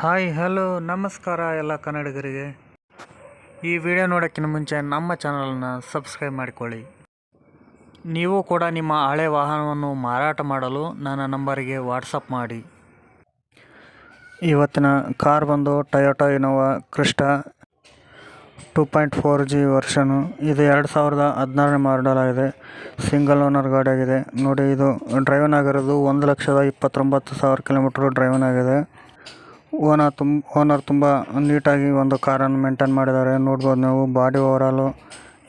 Hi, hello, ನಮಸ್ಕಾರ ಎಲ್ಲ ಕನ್ನಡಿಗರಿಗೆ. ಈ ವಿಡಿಯೋ ನೋಡೋಕ್ಕಿಂತ ಮುಂಚೆ ನಮ್ಮ ಚಾನಲನ್ನು ಸಬ್ಸ್ಕ್ರೈಬ್ ಮಾಡಿಕೊಳ್ಳಿ. ನೀವು ಕೂಡ ನಿಮ್ಮ ಹಳೆ ವಾಹನವನ್ನು ಮಾರಾಟ ಮಾಡಲು ನನ್ನ ನಂಬರಿಗೆ ವಾಟ್ಸಪ್ ಮಾಡಿ. ಇವತ್ತಿನ ಕಾರ್ ಬಂದು Toyota Innova Crysta two point four G version ಇದು ಎರಡು ಸಾವಿರದ ಹದಿನಾರನೇ ಮಾಡೆಲ್ ಆಗಿದೆ. ಸಿಂಗಲ್ ಓನರ್ ಗಾಡಿ ಆಗಿದೆ. ನೋಡಿ, ಇದು ಡ್ರೈವನ್ ಆಗಿರೋದು ಒಂದು ಲಕ್ಷದ ಇಪ್ಪತ್ತೊಂಬತ್ತು ಸಾವಿರ ಕಿಲೋಮೀಟ್ರ್ ಡ್ರೈವನ್ ಆಗಿದೆ. ಓನರ್ ತುಂಬ ಓನರ್ ತುಂಬ ನೀಟಾಗಿ ಒಂದು ಕಾರನ್ನು ಮೇಂಟೈನ್ ಮಾಡಿದ್ದಾರೆ. ನೋಡ್ಬೋದು ನೀವು ಬಾಡಿ ಓವರಾಲು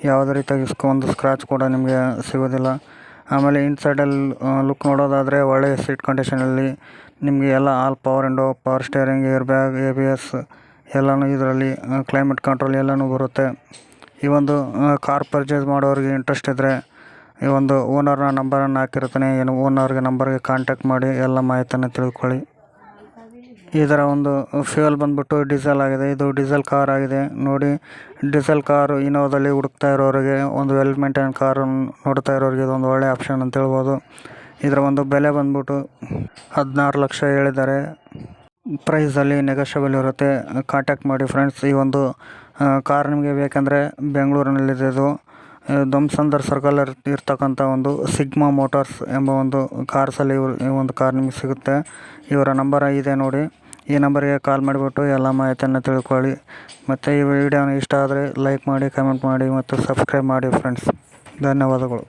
ಯಾವುದೇ ರೀತಿಯಾಗಿ ಸ್ಕ್, ಒಂದು ಸ್ಕ್ರಾಚ್ ಕೂಡ ನಿಮಗೆ ಸಿಗೋದಿಲ್ಲ. ಆಮೇಲೆ ಇನ್ಸೈಡಲ್ಲಿ ಲುಕ್ ನೋಡೋದಾದರೆ ಒಳ್ಳೆಯ ಸೀಟ್ ಕಂಡೀಷನಲ್ಲಿ ನಿಮಗೆ ಎಲ್ಲ all power window power steering air bag A B S ಎಲ್ಲನೂ ಇದರಲ್ಲಿ ಕ್ಲೈಮೇಟ್ ಕಂಟ್ರೋಲ್ ಎಲ್ಲನೂ ಬರುತ್ತೆ. ಈ ಒಂದು ಕಾರ್ ಪರ್ಚೇಸ್ ಮಾಡೋರಿಗೆ ಇಂಟ್ರೆಸ್ಟ್ ಇದ್ದರೆ ಈ ಒಂದು ಓನರ್ನ ನಂಬರನ್ನು ಹಾಕಿರ್ತಾನೆ. ಏನು ಓನರ್ಗೆ ನಂಬರ್ಗೆ ಕಾಂಟ್ಯಾಕ್ಟ್ ಮಾಡಿ ಎಲ್ಲ ಮಾಹಿತಿಯನ್ನು ತಿಳ್ಕೊಳ್ಳಿ. ಇದರ ಒಂದು ಫ್ಯೂಯಲ್ ಬಂದ್ಬಿಟ್ಟು ಡೀಸೆಲ್ ಆಗಿದೆ. ಇದು ಡೀಸೆಲ್ ಕಾರ್ ಆಗಿದೆ. ನೋಡಿ ಡೀಸೆಲ್ ಕಾರ್ ಇನೋದಲ್ಲಿ ಹುಡುಕ್ತಾ ಇರೋರಿಗೆ, ಒಂದು ವೆಲ್ ಮೇಂಟೈನ್ ಕಾರು ನೋಡ್ತಾ ಇರೋರಿಗೆ ಇದೊಂದು ಒಳ್ಳೆ ಆಪ್ಷನ್ ಅಂತ ಹೇಳ್ಬೋದು. ಇದರ ಒಂದು ಬೆಲೆ ಬಂದ್ಬಿಟ್ಟು ಹದಿನಾರು ಲಕ್ಷ ಹೇಳಿದ್ದಾರೆ. ಪ್ರೈಸಲ್ಲಿ ನೆಗೋಷಿಯಬಲ್ ಇರುತ್ತೆ. ಕಾಂಟ್ಯಾಕ್ಟ್ ಮಾಡಿ ಫ್ರೆಂಡ್ಸ್ ಈ ಒಂದು ಕಾರ್ ನಿಮಗೆ ಬೇಕೆಂದರೆ ಬೆಂಗಳೂರಿನಲ್ಲಿದೆ ಇದು. ದೊಮ್ಸಂದರ್ ಸರ್ಕಲ್ ಇರ್ತಕ್ಕಂಥ ಒಂದು ಸಿಗ್ಮಾ ಮೋಟಾರ್ಸ್ ಎಂಬ ಒಂದು ಕಾರ್ಸಲ್ಲಿ ಇವರು ಈ ಒಂದು ಕಾರ್ ನಿಮಗೆ ಸಿಗುತ್ತೆ. ಇವರ ನಂಬರ್ ಇದೆ ನೋಡಿ. ಈ ನಂಬರಿಗೆ ಕಾಲ್ ಮಾಡಿಬಿಟ್ಟು ಎಲ್ಲ ಮಾಹಿತಿಯನ್ನು ತಿಳ್ಕೊಳ್ಳಿ. ಮತ್ತು ಈ ವಿಡಿಯೋನ ಇಷ್ಟ ಆದರೆ ಲೈಕ್ ಮಾಡಿ ಕಮೆಂಟ್ ಮಾಡಿ ಮತ್ತು ಸಬ್ಸ್ಕ್ರೈಬ್ ಮಾಡಿ ಫ್ರೆಂಡ್ಸ್ ಧನ್ಯವಾದಗಳು.